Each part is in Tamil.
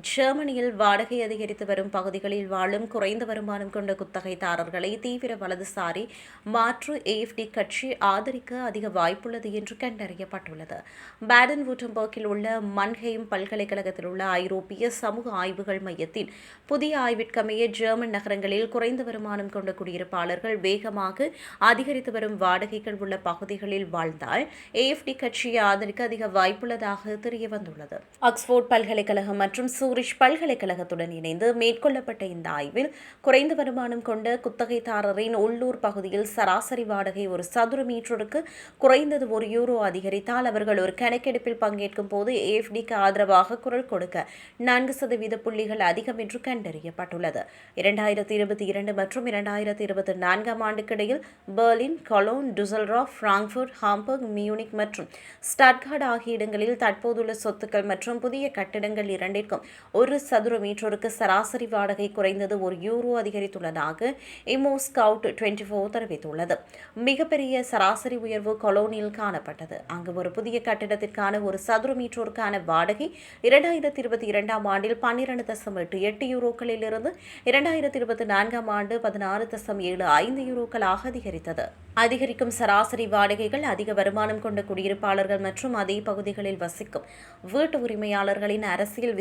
ஜெர்மனியில் வாடகை அதிகரித்து வரும் பகுதிகளில் வாழும் குறைந்த வருமானம் கொண்ட குத்தகைதாரர்களை தீவிர வலதுசாரி மாற்று ஏஎஃப்டி கட்சி ஆதரிக்க அதிக வாய்ப்புள்ளது என்று கண்டறியப்பட்டுள்ளது. பேடன் வூட்டம்பர்க்கில் உள்ள மன்ஹெய்ம் பல்கலைக்கழகத்தில் உள்ள ஐரோப்பிய சமூக ஆய்வுகள் மையத்தின் புதிய ஆய்விற்கமைய ஜெர்மன் நகரங்களில் குறைந்த வருமானம் கொண்ட குடியிருப்பாளர்கள் வேகமாக அதிகரித்து வரும் வாடகைகள் உள்ள பகுதிகளில் வாழ்ந்தால் ஏஎஃப்டி கட்சியை ஆதரிக்க அதிக வாய்ப்புள்ளதாக தெரியவந்துள்ளது. ஆக்ஸ்போர்ட் பல்கலைக்கழகம் மற்றும் சூரிஷ் பல்கலைக்கழகத்துடன் இணைந்து மேற்கொள்ளப்பட்ட இந்த ஆய்வில் குறைந்த வருமானம் கொண்ட குத்தகைதாரரின் உள்ளூர் பகுதியில் சராசரி வாடகை ஒரு சதுர மீட்டருக்கு குறைந்தது ஒரு யூரோ அதிகரித்தால் அவர்கள் ஒரு கணக்கெடுப்பில் பங்கேற்கும் போது ஏஎஃப்டிக்கு ஆதரவாக குரல் கொடுக்க நான்கு சதவீத புள்ளிகள் அதிகம் என்று கண்டறியப்பட்டுள்ளது. இரண்டாயிரத்தி இருபத்தி இரண்டு மற்றும் இரண்டாயிரத்தி இருபத்தி நான்காம் ஆண்டுக்கிடையில் Berlin Cologne Dusseldorf Frankfurt Hamburg Munich மற்றும் ஸ்டட்கார்ட் ஆகிய இடங்களில் தற்போதுள்ள சொத்துக்கள் மற்றும் புதிய கட்டிடங்கள் இரண்டிற்கும் ஒரு சதுர மீட்டருக்கு சராசரி வாடகை குறைந்தது ஒரு யூரோ அதிகரித்துள்ளதாக இமோ ஸ்கவுட் டுவெண்ட்டி ஃபோர் தெரிவித்துள்ளது. மிகப்பெரிய சராசரி உயர்வு கொலோனியில் காணப்பட்டது. அங்கு ஒரு புதிய கட்டிடத்திற்கான ஒரு சதுர மீட்டருக்கான வாடகை இரண்டாயிரத்தி இருபத்தி இரண்டாம் ஆண்டில் பன்னிரண்டு தசம் எட்டு எட்டு யூரோக்களில் இருந்து இரண்டாயிரத்தி இருபத்தி நான்காம் ஆண்டு பதினாறு தசம் ஏழு ஐந்து யூரோக்களாக அதிகரித்தது. அதிகரிக்கும் சராசரி வாடகைகள் அதிக வருமானம் கொண்ட குடியிருப்பாளர்கள் மற்றும் அதே பகுதிகளில் வசிக்கும் வீட்டு உரிமையாளர்களின் அரசியல்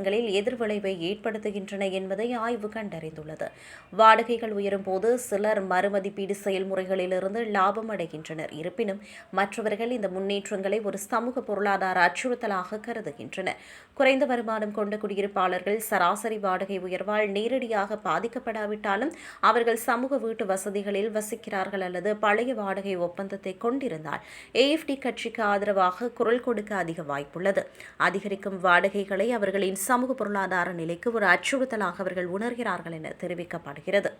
பிரதேசங்களில் எதிர்விளைவை ஏற்படுத்துகின்றன என்பதை ஆய்வு கண்டறிந்துள்ளது. வாடகைகள் உயரும் போது சிலர் மறுமதிப்பீடு செயல்முறைகளிலிருந்து லாபம் அடைகின்றனர். இருப்பினும் மற்றவர்கள் இந்த முன்னேற்றங்களை ஒரு சமூக பொருளாதார அச்சுறுத்தலாக கருதுகின்றனர். குறைந்த வருமானம் கொண்ட குடியிருப்பாளர்கள் சராசரி வாடகை உயர்வால் நேரடியாக பாதிக்கப்படாவிட்டாலும் அவர்கள் சமூக வீட்டு வசதிகளில் வசிக்கிறார்கள் அல்லது பழைய வாடகை ஒப்பந்தத்தை கொண்டிருந்தால் ஏஎஃப்டி கட்சிக்கு ஆதரவாக குரல் கொடுக்க அதிக வாய்ப்புள்ளது. அதிகரிக்கும் வாடகைகளை அவர்களின் சமூக பொருளாதார நிலைக்கு ஒரு அச்சுறுத்தலாக அவர்கள் உணர்கிறார்கள் என தெரிவிக்கப்படுகிறது.